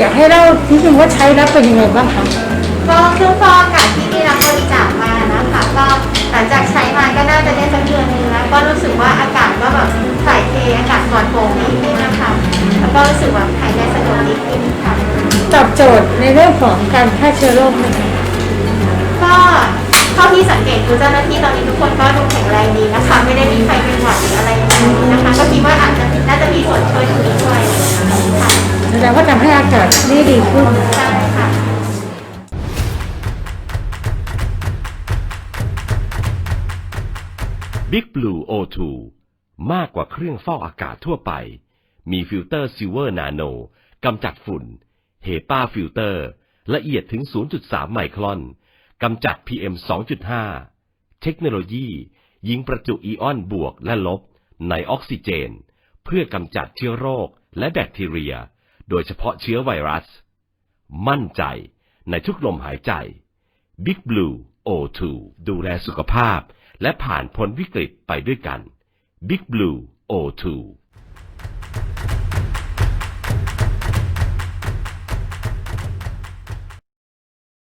อยากให้เล่านิดนึงว่าใช้แล้วเป็นยังไงบ้างคะก็เครื่องฟอกอากาศที่ได้รับบริจาคมานะคะก็หลังจากใช้มาก็น่าจะได้สักเดือนหนึงแล้วก็รู้สึกว่าอากาศก็แบบถ่ายเทอากาศปลอดโปร่งดีขึ้นนะคะแล้วก็รู้สึกว่าหายใจสะดวกดีขึ้นค่ะ ตอบโจทย์ในเรื่องของการฆ่าเชื้อโรคไหมคะ ก็เท่าที่สังเกตดูเจ้าหน้าที่ตอนนี้ทุกคนก็ดูแข็งแรงดีนะคะ แสดงว่าทำให้อากาศนี่ดีขึ้นใช่ค่ะ Big Blue O2 มากกว่าเครื่องฟอกอากาศทั่วไป มีฟิลเตอร์ซิลเวอร์นาโนกำจัดฝุ่น เฮปาฟิลเตอร์ ละเอียดถึง 0.3 ไมครอนกำจัด PM 2.5 เทคโนโลยี ยิงประจุอิออนบวกและลบในออกซิเจน เพื่อกำจัดเชื้อโรคและแบคทีเรีย โดยเฉพาะเชื้อไวรัส มั่นใจในทุกลมหายใจ Big Blue O2 ดูแลสุขภาพ และผ่านพ้นวิกฤตไปด้วยกัน Big Blue O2